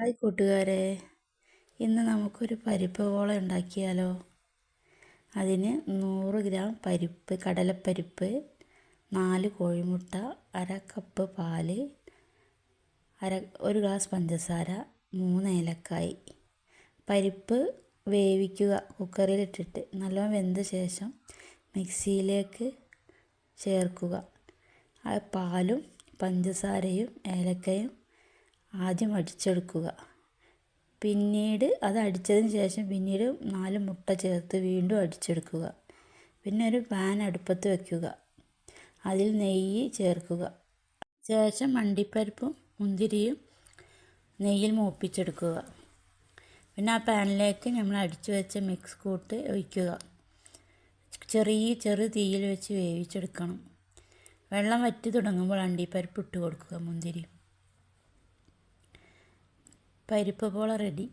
Hi കൂട്ടുകാരെ. ഇന്ന് നമുക്കൊരു പരിപ്പ് പോള ഉണ്ടാക്കിയാലോ? അതിന് നൂറ് ഗ്രാം പരിപ്പ് കടലപ്പരിപ്പ് നാല് കോഴിമുട്ട അര കപ്പ് പാൽ അര ഒരു ഗ്ലാസ് പഞ്ചസാര മൂന്ന് ഏലക്കായി. പരിപ്പ് വേവിക്കുക കുക്കറിലിട്ടിട്ട്. നല്ലോണം വെന്ത ശേഷം മിക്സിയിലേക്ക് ചേർക്കുക. പാലും പഞ്ചസാരയും ഏലക്കയും ആദ്യം അടിച്ചെടുക്കുക. പിന്നീട് അത് അടിച്ചതിന് ശേഷം പിന്നീട് നാല് മുട്ട ചേർത്ത് വീണ്ടും അടിച്ചെടുക്കുക. പിന്നെ ഒരു പാൻ അടുപ്പത്ത് വയ്ക്കുക അതിൽ നെയ്യ് ചേർക്കുക. ശേഷം അണ്ടിപ്പരിപ്പും മുന്തിരിയും നെയ്യിൽ മൂപ്പിച്ചെടുക്കുക. പിന്നെ ആ പാനിലേക്ക് നമ്മൾ അടിച്ചു വെച്ച മിക്സ് കൂട്ട് ഒഴിക്കുക. ചെറിയ ചെറു തീയിൽ വെച്ച് വേവിച്ചെടുക്കണം. വെള്ളം വറ്റി തുടങ്ങുമ്പോൾ അണ്ടിപ്പരിപ്പ് ഇട്ട് കൊടുക്കുക മുന്തിരി. പരിപ്പ് പോള റെഡി